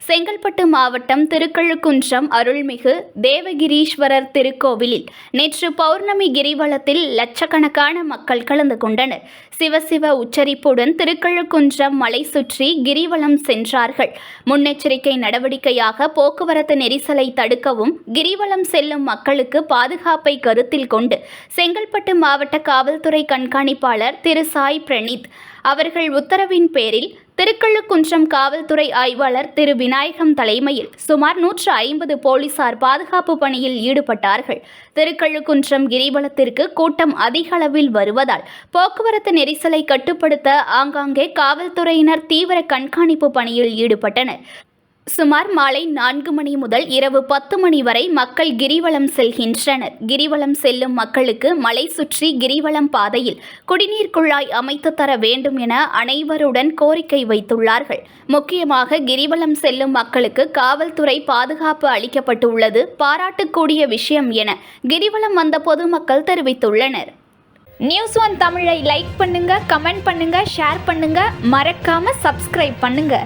செங்கல்பட்டு மாவட்டம் திருக்கழுக்குன்றம் அருள்மிகு தேவகிரீஸ்வரர் திருக்கோவிலில் நேற்று பௌர்ணமி கிரிவலத்தில் லட்சக்கணக்கான மக்கள் கலந்து கொண்டனர். சிவசிவ உச்சரிப்புடன் திருக்கழுக்குன்றம் மலை சுற்றி கிரிவலம் சென்றார்கள். முன்னெச்சரிக்கை நடவடிக்கையாக போக்குவரத்து நெரிசலை தடுக்கவும் கிரிவலம் செல்லும் மக்களுக்கு பாதுகாப்பை கருத்தில் கொண்டு செங்கல்பட்டு மாவட்ட காவல்துறை கண்காணிப்பாளர் திரு சாய் பிரணீத் அவர்கள் உத்தரவின் பேரில் திருக்கழுக்குன்றம் காவல்துறை ஆய்வாளர் திரு. விநாயகம் தலைமையில் சுமார் நூற்று ஐம்பது போலீசார் பாதுகாப்பு பணியில் ஈடுபட்டார்கள். திருக்கழுக்குன்றம் கிரிவலத்திற்கு கூட்டம் அதிக அளவில் வருவதால் போக்குவரத்து நெரிசலை கட்டுப்படுத்த ஆங்காங்கே காவல்துறையினர் தீவிர கண்காணிப்பு பணியில் ஈடுபட்டனர். சுமார் மாலை நான்கு மணி முதல் இரவு பத்து மணி வரை மக்கள் கிரிவலம் செல்கின்றனர். கிரிவலம் செல்லும் மக்களுக்கு மலை சுற்றி கிரிவலம் பாதையில் குடிநீர் குழாய் அமைத்து தர வேண்டும் என அனைவருடன் கோரிக்கை வைத்துள்ளார்கள். முக்கியமாக கிரிவலம் செல்லும் மக்களுக்கு காவல்துறை பாதுகாப்பு அளிக்கப்பட்டுள்ளது. பாராட்டுக்கூடிய விஷயம் என கிரிவலம் வந்த பொதுமக்கள் தெரிவித்துள்ளனர். நியூஸ் ஒன் தமிழை லைக் பண்ணுங்க கமெண்ட் பண்ணுங்க ஷேர் பண்ணுங்க. மறக்காம சப்ஸ்கிரைப் பண்ணுங்க.